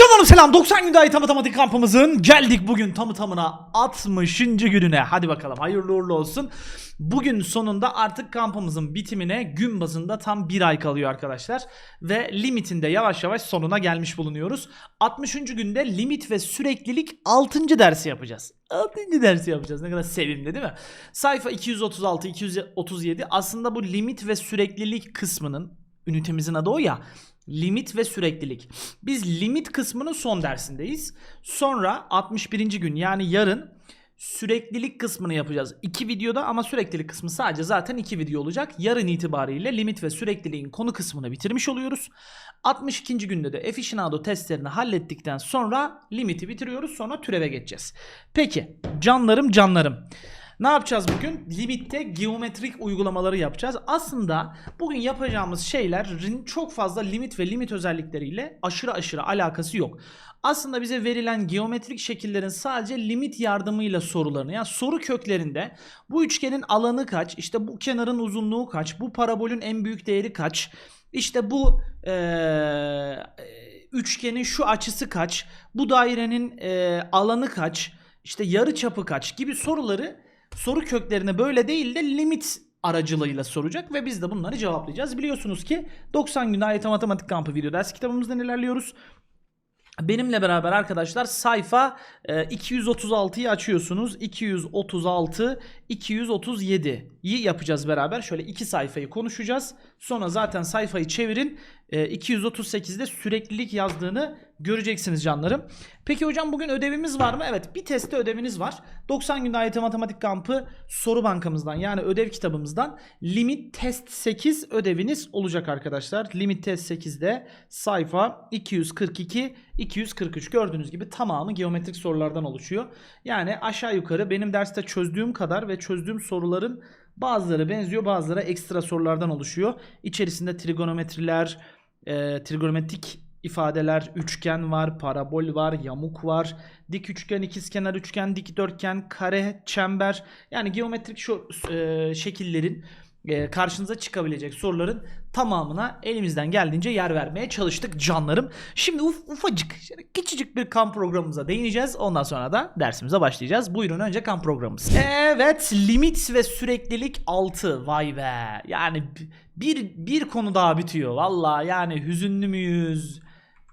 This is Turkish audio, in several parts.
Canlarım selam 90 günde ait matematik kampımızın geldik bugün tamı tamına 60. gününe hadi bakalım hayırlı uğurlu olsun Bugün sonunda artık kampımızın bitimine gün bazında tam bir ay kalıyor arkadaşlar Ve limitinde yavaş yavaş sonuna gelmiş bulunuyoruz 60. günde limit ve süreklilik 6. dersi yapacağız 6. dersi yapacağız ne kadar sevimli değil mi? Sayfa 236 237 aslında bu limit ve süreklilik kısmının ünitemizin adı o ya Limit ve süreklilik. Biz limit kısmının son dersindeyiz. Sonra 61. gün yani yarın süreklilik kısmını yapacağız. İki videoda ama süreklilik kısmı sadece zaten iki video olacak. Yarın itibariyle limit ve sürekliliğin konu kısmını bitirmiş oluyoruz. 62. günde de Efficienado testlerini hallettikten sonra limiti bitiriyoruz. Sonra türeve geçeceğiz. Peki canlarım canlarım. Ne yapacağız bugün? Limitte geometrik uygulamaları yapacağız. Aslında bugün yapacağımız şeylerin çok fazla limit ve limit özellikleriyle aşırı aşırı alakası yok. Aslında bize verilen geometrik şekillerin sadece limit yardımıyla sorularını yani soru köklerinde bu üçgenin alanı kaç, işte bu kenarın uzunluğu kaç, bu parabolün en büyük değeri kaç, işte bu ee, üçgenin şu açısı kaç, bu dairenin ee, alanı kaç, işte yarı çapı kaç gibi soruları soru köklerini böyle değil de limit aracılığıyla soracak ve biz de bunları cevaplayacağız. Biliyorsunuz ki 90 günde AYT Matematik Kampı video ders kitabımızdan ilerliyoruz. Benimle beraber arkadaşlar sayfa e, 236'yı açıyorsunuz. 236, 237'yi yapacağız beraber. Şöyle iki sayfayı konuşacağız. Sonra zaten sayfayı çevirin. E, 238'de süreklilik yazdığını göreceksiniz canlarım. Peki hocam bugün ödevimiz var mı? Evet bir testte ödeviniz var. 90 günde AYT Matematik Kampı soru bankamızdan yani ödev kitabımızdan limit test 8 ödeviniz olacak arkadaşlar. Limit test 8'de sayfa 242 243 gördüğünüz gibi tamamı geometrik sorulardan oluşuyor. Yani aşağı yukarı benim derste çözdüğüm kadar ve çözdüğüm soruların bazıları benziyor bazıları ekstra sorulardan oluşuyor. İçerisinde trigonometriler, e, trigonometrik ifadeler, üçgen var, parabol var, yamuk var, dik üçgen, ikizkenar üçgen, dikdörtgen, kare, çember. Yani geometrik şu e, şekillerin e, karşınıza çıkabilecek soruların tamamına elimizden geldiğince yer vermeye çalıştık canlarım. Şimdi uf, ufacık, küçücük bir kamp programımıza değineceğiz. Ondan sonra da dersimize başlayacağız. Buyurun önce kamp programımız. Evet, limit ve süreklilik 6. Vay be. Yani bir bir konu daha bitiyor. Valla yani hüzünlü müyüz?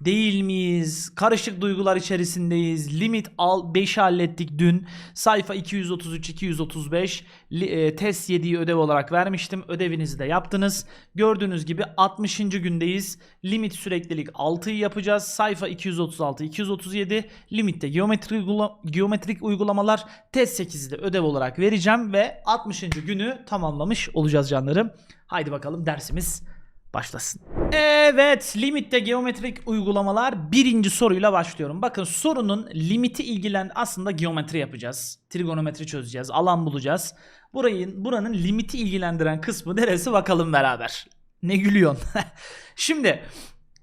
Değil miyiz? Karışık duygular içerisindeyiz. Limit al 5'i hallettik dün. Sayfa 233 235 li, e, test 7'yi ödev olarak vermiştim. Ödevinizi de yaptınız. Gördüğünüz gibi 60. gündeyiz. Limit süreklilik 6'yı yapacağız. Sayfa 236 237 limitte geometrik uygula- geometrik uygulamalar test 8'i de ödev olarak vereceğim ve 60. günü tamamlamış olacağız canlarım. Haydi bakalım dersimiz başlasın. Evet, limitte geometrik uygulamalar birinci soruyla başlıyorum. Bakın sorunun limiti ilgilen aslında geometri yapacağız. Trigonometri çözeceğiz, alan bulacağız. Burayın buranın limiti ilgilendiren kısmı neresi bakalım beraber. Ne gülüyorsun? Şimdi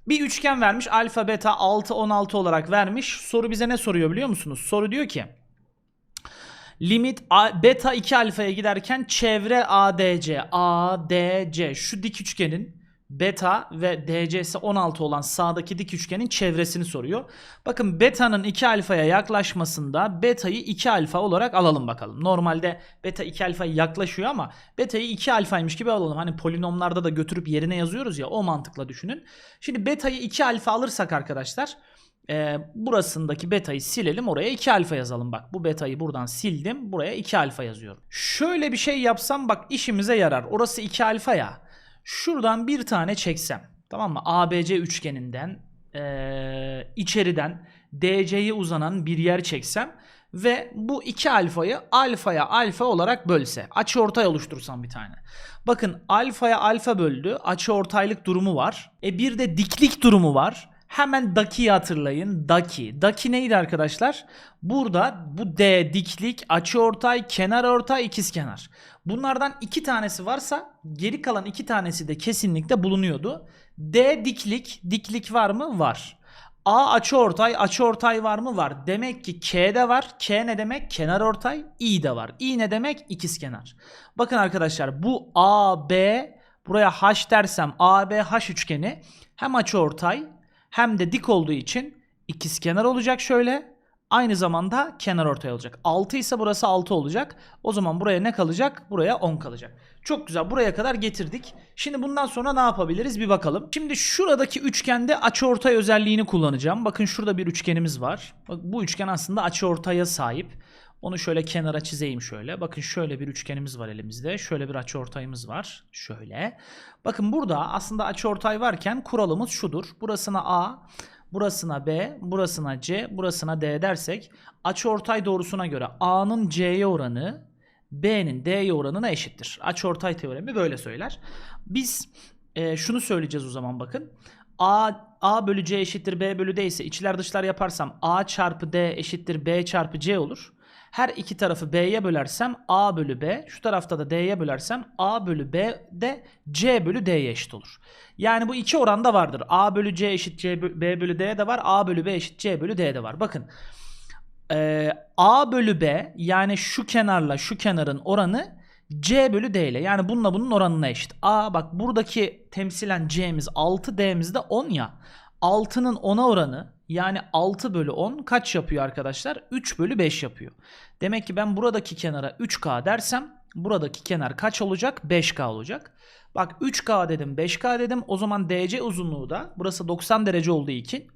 bir üçgen vermiş. Alfa, beta 6 16 olarak vermiş. Soru bize ne soruyor biliyor musunuz? Soru diyor ki Limit a, beta 2 alfaya giderken çevre ADC ADC şu dik üçgenin beta ve DC'si 16 olan sağdaki dik üçgenin çevresini soruyor. Bakın beta'nın 2 alfaya yaklaşmasında beta'yı 2 alfa olarak alalım bakalım. Normalde beta 2 alfaya yaklaşıyor ama beta'yı 2 alfaymış gibi alalım. Hani polinomlarda da götürüp yerine yazıyoruz ya o mantıkla düşünün. Şimdi beta'yı 2 alfa alırsak arkadaşlar e, burasındaki beta'yı silelim oraya 2 alfa yazalım bak bu beta'yı buradan sildim buraya 2 alfa yazıyorum. Şöyle bir şey yapsam bak işimize yarar orası 2 alfa ya şuradan bir tane çeksem tamam mı ABC üçgeninden e, içeriden DC'ye uzanan bir yer çeksem ve bu 2 alfayı alfaya alfa olarak bölse açı ortay oluştursam bir tane. Bakın alfaya alfa böldü açı ortaylık durumu var. E bir de diklik durumu var. Hemen Daki'yi hatırlayın. Daki. Daki neydi arkadaşlar? Burada bu D diklik, açıortay, kenarortay, ikizkenar. Bunlardan iki tanesi varsa geri kalan iki tanesi de kesinlikle bulunuyordu. D diklik, diklik var mı? Var. A açıortay, açıortay var mı? Var. Demek ki K'de var. K ne demek? Kenarortay. İ de var. İ ne demek? İkizkenar. Bakın arkadaşlar bu A, B buraya H dersem A, B, H üçgeni hem açıortay hem de dik olduğu için ikizkenar olacak şöyle. Aynı zamanda kenar ortay olacak. 6 ise burası 6 olacak. O zaman buraya ne kalacak? Buraya 10 kalacak. Çok güzel. Buraya kadar getirdik. Şimdi bundan sonra ne yapabiliriz? Bir bakalım. Şimdi şuradaki üçgende açıortay özelliğini kullanacağım. Bakın şurada bir üçgenimiz var. Bak bu üçgen aslında açıortaya sahip. Onu şöyle kenara çizeyim şöyle. Bakın şöyle bir üçgenimiz var elimizde. Şöyle bir açıortayımız var. Şöyle. Bakın burada aslında açıortay varken kuralımız şudur. Burasına A, burasına B, burasına C, burasına D dersek açıortay doğrusuna göre A'nın C'ye oranı B'nin D'ye oranına eşittir. Açıortay teoremi böyle söyler. Biz e, şunu söyleyeceğiz o zaman bakın. A, A bölü C eşittir B bölü D ise içler dışlar yaparsam A çarpı D eşittir B çarpı C olur. Her iki tarafı B'ye bölersem A bölü B, şu tarafta da D'ye bölersem A bölü B de C bölü D'ye eşit olur. Yani bu iki oranda vardır. A bölü C eşit C bö- B bölü D de var. A bölü B eşit C bölü D de var. Bakın ee, A bölü B yani şu kenarla şu kenarın oranı C bölü D ile yani bununla bunun oranına eşit. A bak buradaki temsilen C'miz 6 D'miz de 10 ya. 6'nın 10'a oranı yani 6 bölü 10 kaç yapıyor arkadaşlar? 3 bölü 5 yapıyor. Demek ki ben buradaki kenara 3K dersem buradaki kenar kaç olacak? 5K olacak. Bak 3K dedim 5K dedim o zaman DC uzunluğu da burası 90 derece olduğu için,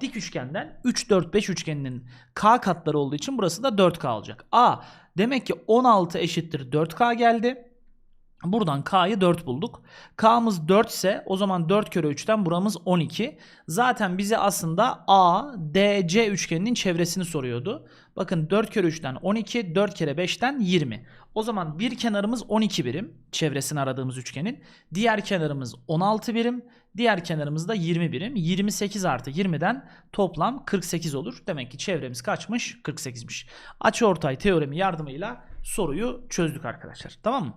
dik üçgenden 3 4 5 üçgeninin K katları olduğu için burası da 4K olacak. A demek ki 16 eşittir 4K geldi. Buradan K'yı 4 bulduk. K'mız 4 ise o zaman 4 kere 3'ten buramız 12. Zaten bize aslında A, D, C üçgeninin çevresini soruyordu. Bakın 4 kere 3'ten 12, 4 kere 5'ten 20. O zaman bir kenarımız 12 birim çevresini aradığımız üçgenin. Diğer kenarımız 16 birim. Diğer kenarımız da 20 birim. 28 artı 20'den toplam 48 olur. Demek ki çevremiz kaçmış? 48'miş. Açıortay teoremi yardımıyla soruyu çözdük arkadaşlar. Tamam mı?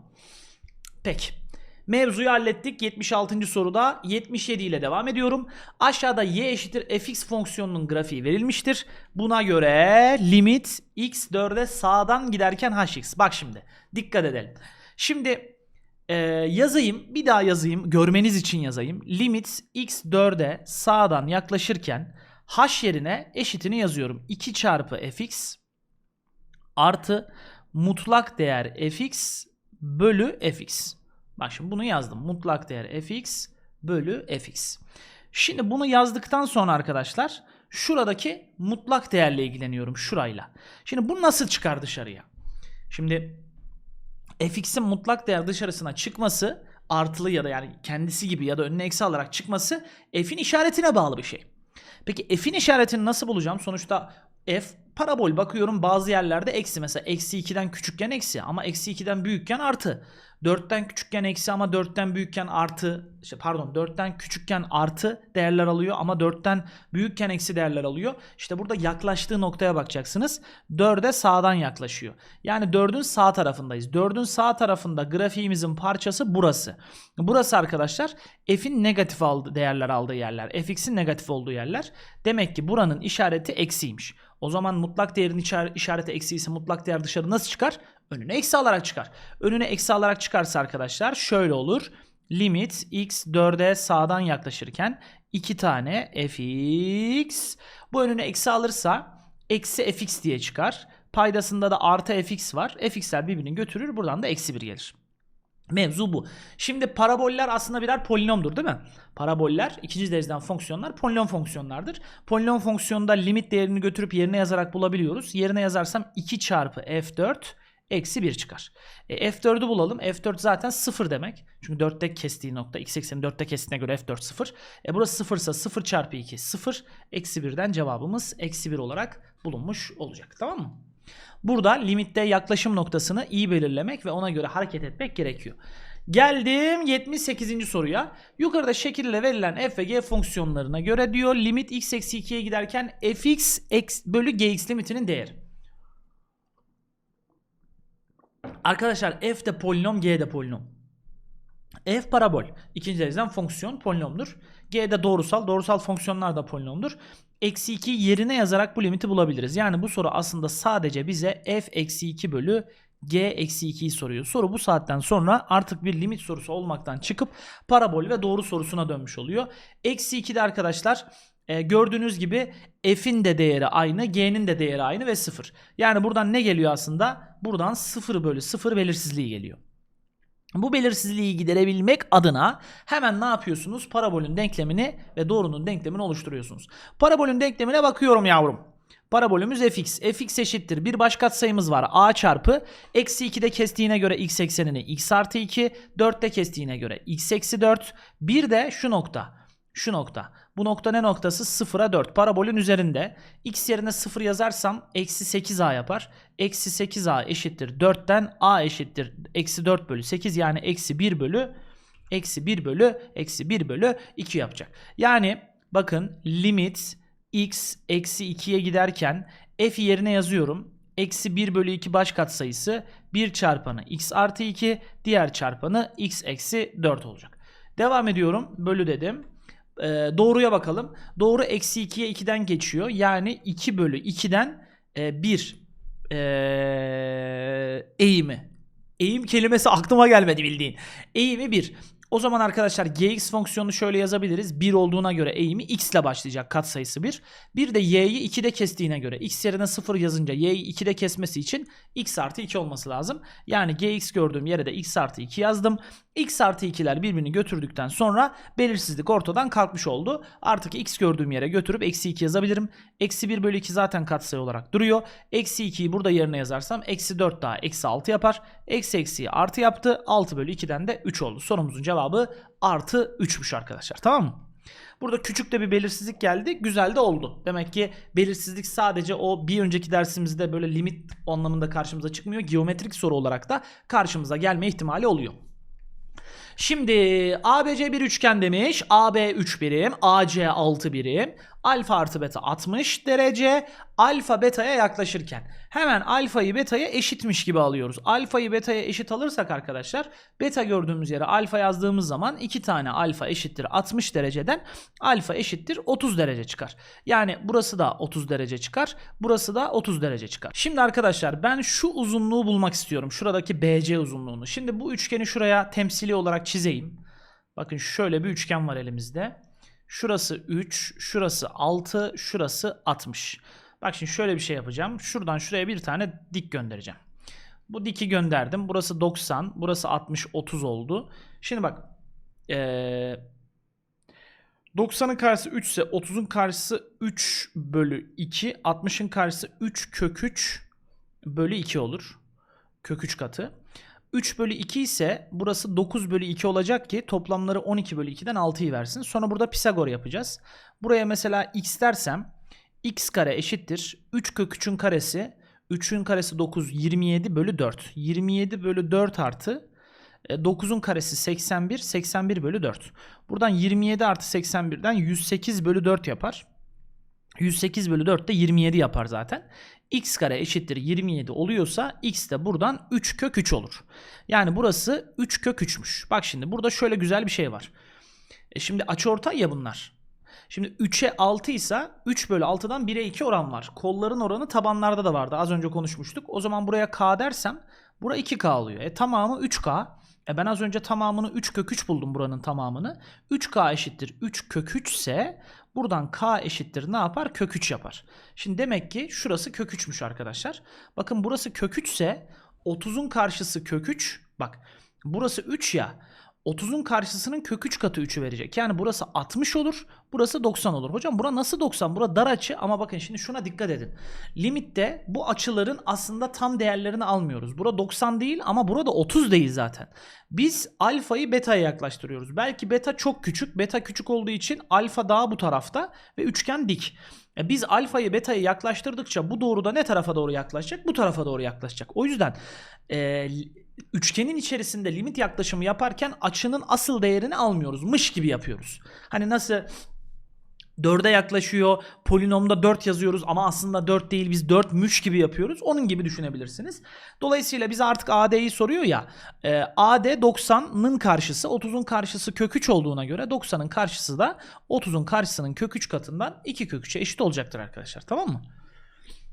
Peki. Mevzuyu hallettik. 76. soruda 77 ile devam ediyorum. Aşağıda y eşittir fx fonksiyonunun grafiği verilmiştir. Buna göre limit x 4'e sağdan giderken hx. Bak şimdi dikkat edelim. Şimdi e, yazayım bir daha yazayım görmeniz için yazayım. Limit x 4'e sağdan yaklaşırken h yerine eşitini yazıyorum. 2 çarpı fx artı mutlak değer fx bölü fx. Bak şimdi bunu yazdım. Mutlak değer fx bölü fx. Şimdi bunu yazdıktan sonra arkadaşlar şuradaki mutlak değerle ilgileniyorum şurayla. Şimdi bu nasıl çıkar dışarıya? Şimdi fx'in mutlak değer dışarısına çıkması artılı ya da yani kendisi gibi ya da önüne eksi alarak çıkması f'in işaretine bağlı bir şey. Peki f'in işaretini nasıl bulacağım? Sonuçta f parabol bakıyorum bazı yerlerde eksi mesela eksi 2'den küçükken eksi ama eksi 2'den büyükken artı. 4'ten küçükken eksi ama 4'ten büyükken artı işte pardon 4'ten küçükken artı değerler alıyor ama 4'ten büyükken eksi değerler alıyor. İşte burada yaklaştığı noktaya bakacaksınız. 4'e sağdan yaklaşıyor. Yani 4'ün sağ tarafındayız. 4'ün sağ tarafında grafiğimizin parçası burası. Burası arkadaşlar f'in negatif aldığı değerler aldığı yerler. fx'in negatif olduğu yerler. Demek ki buranın işareti eksiymiş. O zaman mutlak değerin işar- işareti eksi ise mutlak değer dışarı nasıl çıkar? Önüne eksi alarak çıkar. Önüne eksi alarak çıkarsa arkadaşlar şöyle olur. Limit x 4'e sağdan yaklaşırken 2 tane fx. Bu önüne eksi alırsa eksi fx diye çıkar. Paydasında da artı fx var. fx'ler birbirini götürür. Buradan da eksi 1 gelir. Mevzu bu. Şimdi paraboller aslında birer polinomdur değil mi? Paraboller ikinci dereceden fonksiyonlar polinom fonksiyonlardır. Polinom fonksiyonda limit değerini götürüp yerine yazarak bulabiliyoruz. Yerine yazarsam 2 çarpı f4 eksi 1 çıkar. E, f4'ü bulalım. f4 zaten 0 demek. Çünkü 4'te kestiği nokta x eksenini 4'te kestiğine göre f4 0. E, burası 0 ise 0 çarpı 2 0. Eksi 1'den cevabımız eksi 1 olarak bulunmuş olacak. Tamam mı? Burada limitte yaklaşım noktasını iyi belirlemek ve ona göre hareket etmek gerekiyor. Geldim 78. soruya. Yukarıda şekille verilen f ve g fonksiyonlarına göre diyor limit x eksi 2'ye giderken fx x bölü gx limitinin değeri. Arkadaşlar f de polinom g de polinom. F parabol. İkinci dereceden fonksiyon polinomdur. G de doğrusal. Doğrusal fonksiyonlar da polinomdur. Eksi 2 yerine yazarak bu limiti bulabiliriz. Yani bu soru aslında sadece bize f eksi 2 bölü g eksi 2'yi soruyor. Soru bu saatten sonra artık bir limit sorusu olmaktan çıkıp parabol ve doğru sorusuna dönmüş oluyor. Eksi 2'de arkadaşlar e, gördüğünüz gibi f'in de değeri aynı, g'nin de değeri aynı ve 0. Yani buradan ne geliyor aslında? Buradan 0 bölü 0 belirsizliği geliyor. Bu belirsizliği giderebilmek adına hemen ne yapıyorsunuz? Parabolün denklemini ve doğrunun denklemini oluşturuyorsunuz. Parabolün denklemine bakıyorum yavrum. Parabolümüz fx. fx eşittir. Bir baş katsayımız var. a çarpı. Eksi 2'de kestiğine göre x eksenini x artı 2. 4'te kestiğine göre x eksi 4. Bir de şu nokta. Şu nokta. Bu nokta ne noktası? 0'a 4. Parabolün üzerinde. X yerine 0 yazarsam eksi 8a yapar. Eksi 8a eşittir 4'ten a eşittir eksi 4 bölü 8 yani eksi 1 bölü eksi 1 bölü eksi 1 bölü 2 yapacak. Yani bakın limit x eksi 2'ye giderken f yerine yazıyorum. Eksi 1 bölü 2 baş katsayısı 1 çarpanı x artı 2 diğer çarpanı x eksi 4 olacak. Devam ediyorum. Bölü dedim. Ee, doğruya bakalım. Doğru eksi 2'ye 2'den geçiyor. Yani 2 bölü 2'den e, 1 e, eğimi. Eğim kelimesi aklıma gelmedi bildiğin. Eğimi 1. O zaman arkadaşlar gx fonksiyonunu şöyle yazabiliriz. 1 olduğuna göre eğimi x ile başlayacak katsayısı 1. Bir de y'yi 2'de kestiğine göre x yerine 0 yazınca y'yi 2'de kesmesi için x artı 2 olması lazım. Yani gx gördüğüm yere de x artı 2 yazdım. x artı 2'ler birbirini götürdükten sonra belirsizlik ortadan kalkmış oldu. Artık x gördüğüm yere götürüp eksi 2 yazabilirim. Eksi 1 bölü 2 zaten katsayı olarak duruyor. Eksi 2'yi burada yerine yazarsam eksi 4 daha eksi 6 yapar. Eksi eksiyi artı yaptı. 6 bölü 2'den de 3 oldu. Sorumuzun cevabı artı 3'müş arkadaşlar. Tamam mı? Burada küçük de bir belirsizlik geldi. Güzel de oldu. Demek ki belirsizlik sadece o bir önceki dersimizde böyle limit anlamında karşımıza çıkmıyor. Geometrik soru olarak da karşımıza gelme ihtimali oluyor. Şimdi ABC bir üçgen demiş. AB 3 birim, AC 6 birim. Alfa artı beta 60 derece. Alfa beta'ya yaklaşırken hemen alfayı beta'ya eşitmiş gibi alıyoruz. Alfayı beta'ya eşit alırsak arkadaşlar beta gördüğümüz yere alfa yazdığımız zaman 2 tane alfa eşittir 60 dereceden alfa eşittir 30 derece çıkar. Yani burası da 30 derece çıkar. Burası da 30 derece çıkar. Şimdi arkadaşlar ben şu uzunluğu bulmak istiyorum. Şuradaki BC uzunluğunu. Şimdi bu üçgeni şuraya temsili olarak çizeyim. Bakın şöyle bir üçgen var elimizde. Şurası 3, şurası 6, şurası 60. Bak şimdi şöyle bir şey yapacağım. Şuradan şuraya bir tane dik göndereceğim. Bu diki gönderdim. Burası 90, burası 60, 30 oldu. Şimdi bak. Ee, 90'ın karşısı 3 ise 30'un karşısı 3 bölü 2. 60'ın karşısı 3 kök 3 bölü 2 olur. Kök 3 katı. 3 bölü 2 ise burası 9 bölü 2 olacak ki toplamları 12 bölü 2'den 6'yı versin. Sonra burada Pisagor yapacağız. Buraya mesela x dersem x kare eşittir. 3 kök 3'ün karesi 3'ün karesi 9 27 bölü 4. 27 bölü 4 artı 9'un karesi 81 81 bölü 4. Buradan 27 artı 81'den 108 bölü 4 yapar. 108 bölü 4 de 27 yapar zaten. X kare eşittir 27 oluyorsa x de buradan 3 kök 3 olur. Yani burası 3 kök 3'müş. Bak şimdi burada şöyle güzel bir şey var. E şimdi açıortay ya bunlar. Şimdi 3'e 6 ise 3 bölü 6'dan 1'e 2 oran var. Kolların oranı tabanlarda da vardı. Az önce konuşmuştuk. O zaman buraya k dersem bura 2k oluyor. E tamamı 3k. E ben az önce tamamını 3 kök 3 buldum buranın tamamını. 3k eşittir 3 kök 3 ise buradan k eşittir ne yapar? Kök 3 yapar. Şimdi demek ki şurası kök 3'müş arkadaşlar. Bakın burası kök 3 ise 30'un karşısı kök 3. Bak burası 3 ya. 30'un karşısının kök 3 katı 3'ü verecek. Yani burası 60 olur. Burası 90 olur. Hocam bura nasıl 90? Bura dar açı ama bakın şimdi şuna dikkat edin. Limitte bu açıların aslında tam değerlerini almıyoruz. Bura 90 değil ama burada 30 değil zaten. Biz alfayı beta'ya yaklaştırıyoruz. Belki beta çok küçük. Beta küçük olduğu için alfa daha bu tarafta ve üçgen dik. E biz alfayı beta'ya yaklaştırdıkça bu doğruda ne tarafa doğru yaklaşacak? Bu tarafa doğru yaklaşacak. O yüzden e, üçgenin içerisinde limit yaklaşımı yaparken açının asıl değerini almıyoruz. Mış gibi yapıyoruz. Hani nasıl 4'e yaklaşıyor. Polinomda 4 yazıyoruz ama aslında 4 değil biz 4'müş gibi yapıyoruz. Onun gibi düşünebilirsiniz. Dolayısıyla bize artık AD'yi soruyor ya. E, AD 90'ın karşısı 30'un karşısı kök 3 olduğuna göre 90'ın karşısı da 30'un karşısının kök 3 katından 2 kök 3'e eşit olacaktır arkadaşlar. Tamam mı?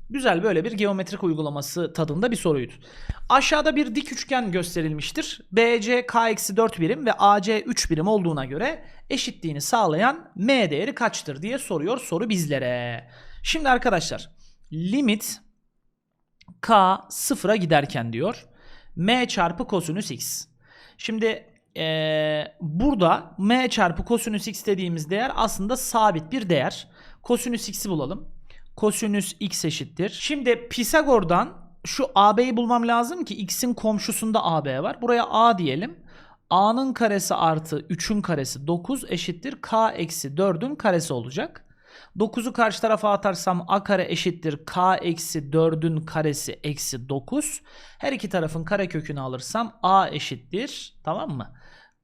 Güzel böyle bir geometrik uygulaması tadında bir soruydu. Aşağıda bir dik üçgen gösterilmiştir. BC k-4 birim ve AC 3 birim olduğuna göre eşitliğini sağlayan M değeri kaçtır diye soruyor soru bizlere. Şimdi arkadaşlar limit k sıfıra giderken diyor. M çarpı kosinüs x. Şimdi eee, burada M çarpı kosinüs x dediğimiz değer aslında sabit bir değer. Kosinüs x'i bulalım. Kosinüs x eşittir. Şimdi Pisagor'dan şu AB'yi bulmam lazım ki x'in komşusunda AB var. Buraya A diyelim. A'nın karesi artı 3'ün karesi 9 eşittir. K eksi 4'ün karesi olacak. 9'u karşı tarafa atarsam a kare eşittir k eksi 4'ün karesi eksi 9. Her iki tarafın kare kökünü alırsam a eşittir tamam mı?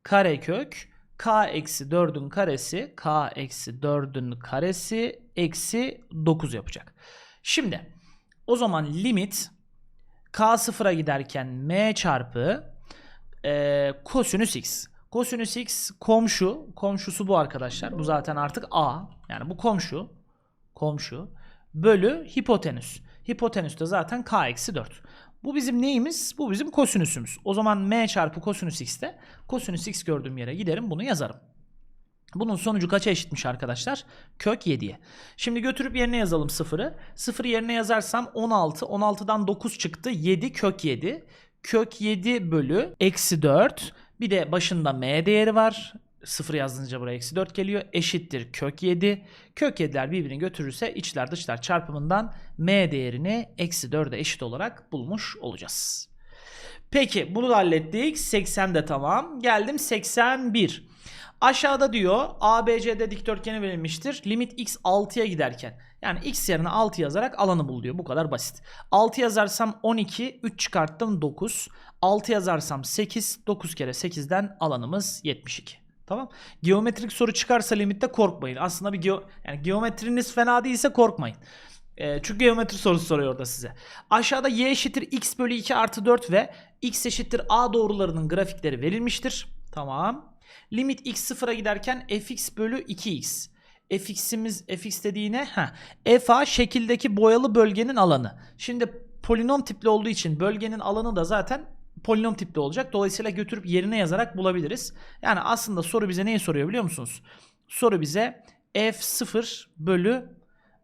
Karekök k eksi 4'ün karesi k eksi 4'ün karesi eksi 9 yapacak. Şimdi o zaman limit k sıfıra giderken m çarpı e, kosinüs x. Kosinüs x komşu. Komşusu bu arkadaşlar. Bu zaten artık a. Yani bu komşu. Komşu. Bölü hipotenüs. Hipotenüs de zaten k eksi 4. Bu bizim neyimiz? Bu bizim kosinüsümüz. O zaman m çarpı kosinüs x'te kosinüs x gördüğüm yere giderim bunu yazarım. Bunun sonucu kaça eşitmiş arkadaşlar? Kök 7'ye. Şimdi götürüp yerine yazalım sıfırı. Sıfırı yerine yazarsam 16. 16'dan 9 çıktı. 7 kök 7. Kök 7 bölü eksi 4. Bir de başında m değeri var. Sıfır yazdığınca buraya eksi 4 geliyor. Eşittir kök 7. Kök 7'ler birbirini götürürse içler dışlar çarpımından m değerini eksi 4'e eşit olarak bulmuş olacağız. Peki bunu da hallettik. 80 de tamam. Geldim 81. Aşağıda diyor ABCD dikdörtgeni verilmiştir. Limit x 6'ya giderken. Yani x yerine 6 yazarak alanı bul diyor. Bu kadar basit. 6 yazarsam 12, 3 çıkarttım 9. 6 yazarsam 8, 9 kere 8'den alanımız 72. Tamam. Geometrik soru çıkarsa limitte korkmayın. Aslında bir geo yani geometriniz fena değilse korkmayın. E, çünkü geometri sorusu soruyor orada size. Aşağıda y eşittir x bölü 2 artı 4 ve x eşittir a doğrularının grafikleri verilmiştir. Tamam. Limit x sıfıra giderken fx bölü 2x. fx'imiz fx dediğine ha fa şekildeki boyalı bölgenin alanı. Şimdi polinom tipli olduğu için bölgenin alanı da zaten polinom tipli olacak. Dolayısıyla götürüp yerine yazarak bulabiliriz. Yani aslında soru bize neyi soruyor biliyor musunuz? Soru bize f0 bölü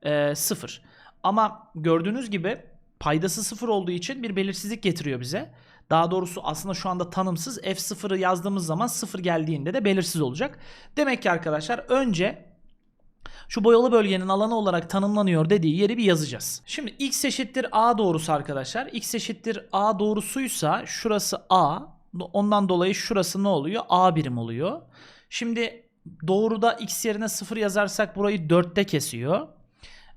e, 0. Ama gördüğünüz gibi paydası 0 olduğu için bir belirsizlik getiriyor bize. Daha doğrusu aslında şu anda tanımsız f0'ı yazdığımız zaman 0 geldiğinde de belirsiz olacak. Demek ki arkadaşlar önce şu boyalı bölgenin alanı olarak tanımlanıyor dediği yeri bir yazacağız. Şimdi x eşittir a doğrusu arkadaşlar. x eşittir a doğrusuysa şurası a. Ondan dolayı şurası ne oluyor? a birim oluyor. Şimdi doğruda x yerine 0 yazarsak burayı 4'te kesiyor.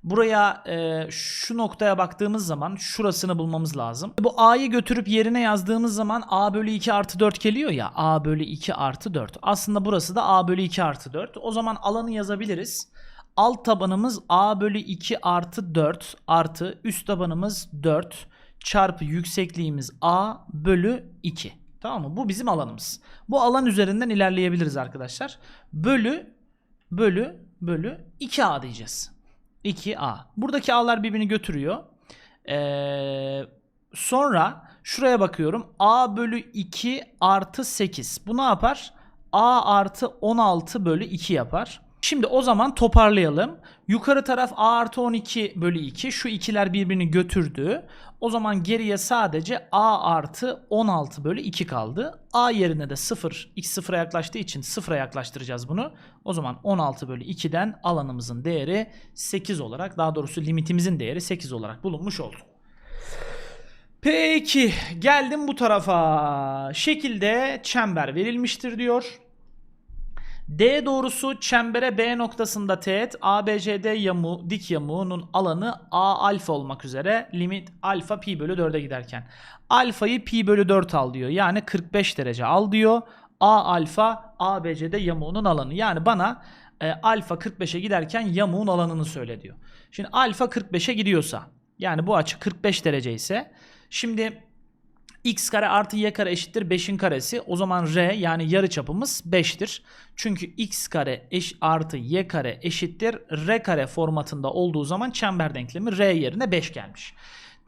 Buraya e, şu noktaya baktığımız zaman şurasını bulmamız lazım. Bu a'yı götürüp yerine yazdığımız zaman a bölü 2 artı 4 geliyor ya. a bölü 2 artı 4. Aslında burası da a bölü 2 artı 4. O zaman alanı yazabiliriz. Alt tabanımız a bölü 2 artı 4 artı üst tabanımız 4 çarpı yüksekliğimiz a bölü 2. Tamam mı? Bu bizim alanımız. Bu alan üzerinden ilerleyebiliriz arkadaşlar. Bölü bölü bölü 2a diyeceğiz. 2a. Buradaki a'lar birbirini götürüyor. Ee, sonra şuraya bakıyorum. a bölü 2 artı 8. Bu ne yapar? a artı 16 bölü 2 yapar. Şimdi o zaman toparlayalım. Yukarı taraf a artı 12 bölü 2. Şu ikiler birbirini götürdü. O zaman geriye sadece a artı 16 bölü 2 kaldı. a yerine de 0 x sıfıra yaklaştığı için sıfıra yaklaştıracağız bunu. O zaman 16 bölü 2'den alanımızın değeri 8 olarak daha doğrusu limitimizin değeri 8 olarak bulunmuş oldu. Peki geldim bu tarafa. Şekilde çember verilmiştir diyor. D doğrusu çembere B noktasında teğet ABCD yamu dik yamuğunun alanı A alfa olmak üzere limit alfa pi bölü 4'e giderken. Alfayı pi bölü 4 al diyor. Yani 45 derece al diyor. A alfa ABCD yamuğunun alanı. Yani bana e, alfa 45'e giderken yamuğun alanını söyle diyor. Şimdi alfa 45'e gidiyorsa yani bu açı 45 derece ise şimdi x kare artı y kare eşittir 5'in karesi. O zaman r yani yarı çapımız 5'tir. Çünkü x kare eş artı y kare eşittir r kare formatında olduğu zaman çember denklemi r yerine 5 gelmiş.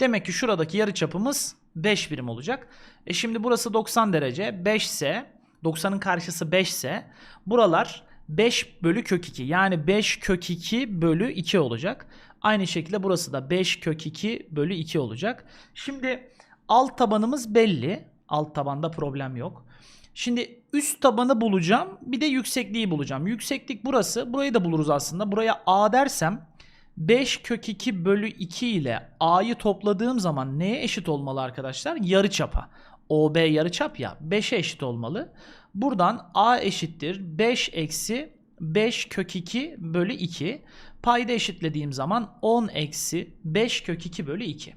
Demek ki şuradaki yarı çapımız 5 birim olacak. E şimdi burası 90 derece 5 ise 90'ın karşısı 5 ise buralar 5 bölü kök 2 yani 5 kök 2 bölü 2 olacak. Aynı şekilde burası da 5 kök 2 bölü 2 olacak. Şimdi alt tabanımız belli. Alt tabanda problem yok. Şimdi üst tabanı bulacağım. Bir de yüksekliği bulacağım. Yükseklik burası. Burayı da buluruz aslında. Buraya A dersem 5 kök 2 bölü 2 ile A'yı topladığım zaman neye eşit olmalı arkadaşlar? Yarıçapa. OB yarıçap ya 5'e eşit olmalı. Buradan A eşittir 5 eksi 5 kök 2 bölü 2. Payda eşitlediğim zaman 10 eksi 5 kök 2 bölü 2.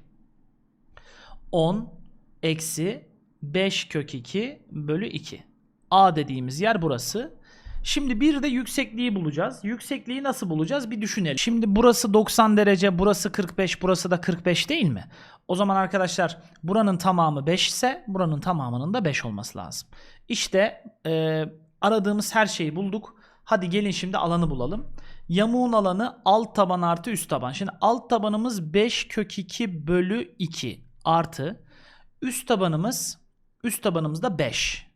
10 eksi 5 kök 2 bölü 2. A dediğimiz yer burası. Şimdi bir de yüksekliği bulacağız. Yüksekliği nasıl bulacağız bir düşünelim. Şimdi burası 90 derece, burası 45, burası da 45 değil mi? O zaman arkadaşlar buranın tamamı 5 ise buranın tamamının da 5 olması lazım. İşte e, aradığımız her şeyi bulduk. Hadi gelin şimdi alanı bulalım. Yamuğun alanı alt taban artı üst taban. Şimdi alt tabanımız 5 kök 2 bölü 2 artı. Üst tabanımız üst tabanımız da 5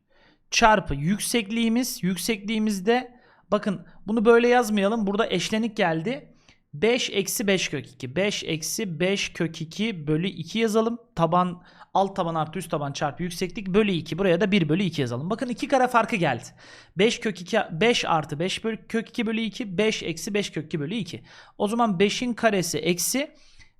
çarpı yüksekliğimiz yüksekliğimizde bakın bunu böyle yazmayalım burada eşlenik geldi. 5 eksi 5 kök 2 5 eksi 5 kök 2 bölü 2 yazalım. Taban alt taban artı üst taban çarpı yükseklik bölü 2 buraya da 1 bölü 2 yazalım. Bakın 2 kare farkı geldi. 5 kök 2 5 artı 5 bölü, kök 2 bölü 2 5 eksi 5 kök 2 bölü 2 o zaman 5'in karesi eksi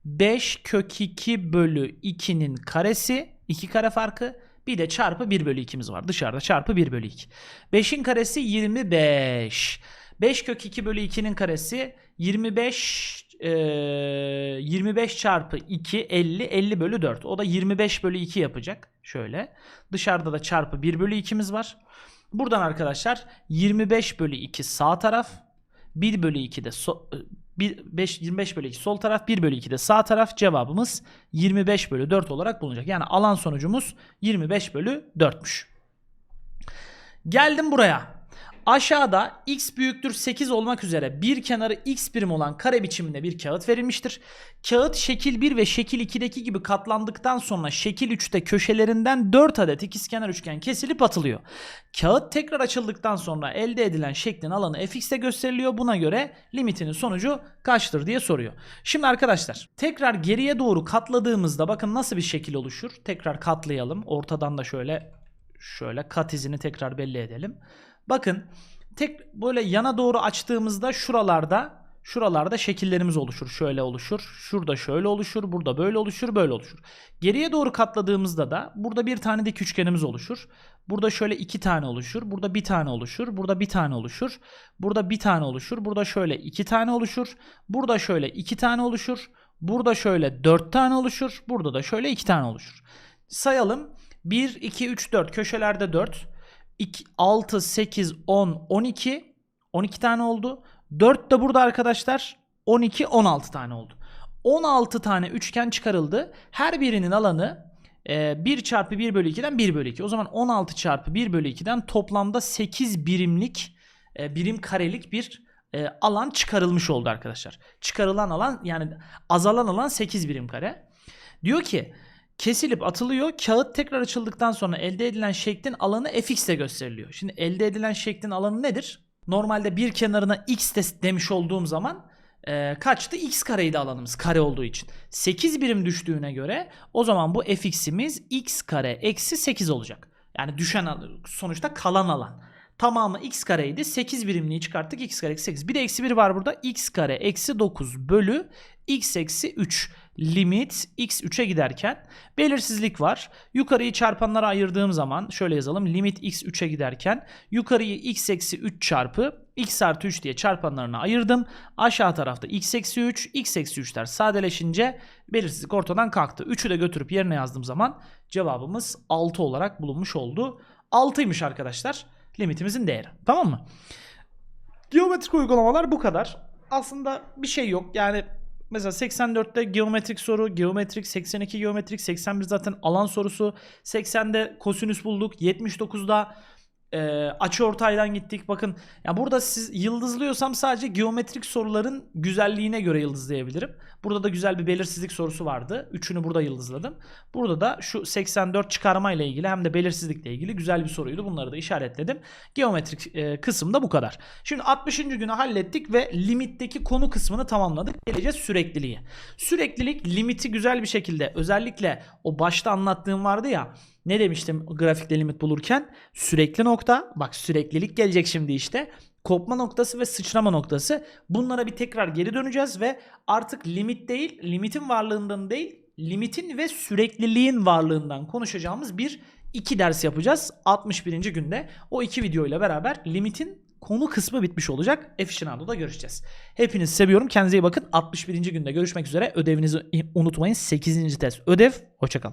5 kök 2 bölü 2'nin karesi 2 kare farkı bir de çarpı 1 bölü 2'miz var. Dışarıda çarpı 1 bölü 2. 5'in karesi 25. 5 kök 2 bölü 2'nin karesi 25 e, 25 çarpı 2 50 50 bölü 4. O da 25 bölü 2 yapacak. Şöyle. Dışarıda da çarpı 1 bölü 2'miz var. Buradan arkadaşlar 25 bölü 2 sağ taraf 1 bölü 2 de so, 1, 5, 25 bölü 2 sol taraf 1 bölü 2 de sağ taraf cevabımız 25 bölü 4 olarak bulunacak. Yani alan sonucumuz 25 bölü 4'müş. Geldim buraya. Aşağıda x büyüktür 8 olmak üzere bir kenarı x birim olan kare biçiminde bir kağıt verilmiştir. Kağıt şekil 1 ve şekil 2'deki gibi katlandıktan sonra şekil 3'te köşelerinden 4 adet ikizkenar üçgen kesilip atılıyor. Kağıt tekrar açıldıktan sonra elde edilen şeklin alanı fx'te gösteriliyor. Buna göre limitinin sonucu kaçtır diye soruyor. Şimdi arkadaşlar tekrar geriye doğru katladığımızda bakın nasıl bir şekil oluşur. Tekrar katlayalım. Ortadan da şöyle şöyle kat izini tekrar belli edelim. Bakın tek böyle yana doğru açtığımızda şuralarda şuralarda şekillerimiz oluşur. Şöyle oluşur. Şurada şöyle oluşur. Burada böyle oluşur. Böyle oluşur. Geriye doğru katladığımızda da burada bir tane dik üçgenimiz oluşur. Burada şöyle iki tane oluşur. Burada bir tane oluşur. Burada bir tane oluşur. Burada bir tane oluşur. Burada şöyle iki tane oluşur. Burada şöyle iki tane oluşur. Burada şöyle dört tane oluşur. Burada da şöyle iki tane oluşur. Sayalım. 1, 2, 3, 4 köşelerde 4. 2, 6, 8, 10, 12. 12 tane oldu. 4 de burada arkadaşlar 12, 16 tane oldu. 16 tane üçgen çıkarıldı. Her birinin alanı e, 1 çarpı 1 bölü 2'den 1 bölü 2. O zaman 16 çarpı 1 bölü 2'den toplamda 8 birimlik e, birim karelik bir e, alan çıkarılmış oldu arkadaşlar. Çıkarılan alan yani azalan alan 8 birim kare. Diyor ki kesilip atılıyor. Kağıt tekrar açıldıktan sonra elde edilen şeklin alanı fx ile gösteriliyor. Şimdi elde edilen şeklin alanı nedir? Normalde bir kenarına x de demiş olduğum zaman e, kaçtı? x kareydi alanımız kare olduğu için. 8 birim düştüğüne göre o zaman bu fx'imiz x kare eksi 8 olacak. Yani düşen sonuçta kalan alan. Tamamı x kareydi. 8 birimliği çıkarttık. x kare eksi 8. Bir de eksi 1 var burada. x kare eksi 9 bölü x eksi 3 limit x 3'e giderken belirsizlik var. Yukarıyı çarpanlara ayırdığım zaman şöyle yazalım. Limit x 3'e giderken yukarıyı x eksi 3 çarpı x artı 3 diye çarpanlarına ayırdım. Aşağı tarafta x eksi 3, x eksi 3'ler sadeleşince belirsizlik ortadan kalktı. 3'ü de götürüp yerine yazdığım zaman cevabımız 6 olarak bulunmuş oldu. 6'ymış arkadaşlar limitimizin değeri. Tamam mı? Geometrik uygulamalar bu kadar. Aslında bir şey yok. Yani Mesela 84'te geometrik soru, geometrik, 82 geometrik, 81 zaten alan sorusu, 80'de kosinüs bulduk, 79'da e, açı ortaydan gittik. Bakın ya burada siz yıldızlıyorsam sadece geometrik soruların güzelliğine göre yıldızlayabilirim. Burada da güzel bir belirsizlik sorusu vardı. Üçünü burada yıldızladım. Burada da şu 84 çıkarma ile ilgili hem de belirsizlikle ilgili güzel bir soruydu. Bunları da işaretledim. Geometrik e, kısım da bu kadar. Şimdi 60. günü hallettik ve limitteki konu kısmını tamamladık. Geleceğiz sürekliliğe. Süreklilik limiti güzel bir şekilde özellikle o başta anlattığım vardı ya ne demiştim grafikte limit bulurken? Sürekli nokta. Bak süreklilik gelecek şimdi işte. Kopma noktası ve sıçrama noktası. Bunlara bir tekrar geri döneceğiz ve artık limit değil, limitin varlığından değil, limitin ve sürekliliğin varlığından konuşacağımız bir iki ders yapacağız 61. günde. O iki video ile beraber limitin konu kısmı bitmiş olacak. Efficiento'da görüşeceğiz. Hepinizi seviyorum. Kendinize iyi bakın. 61. günde görüşmek üzere. Ödevinizi unutmayın. 8. test ödev. Hoşçakalın.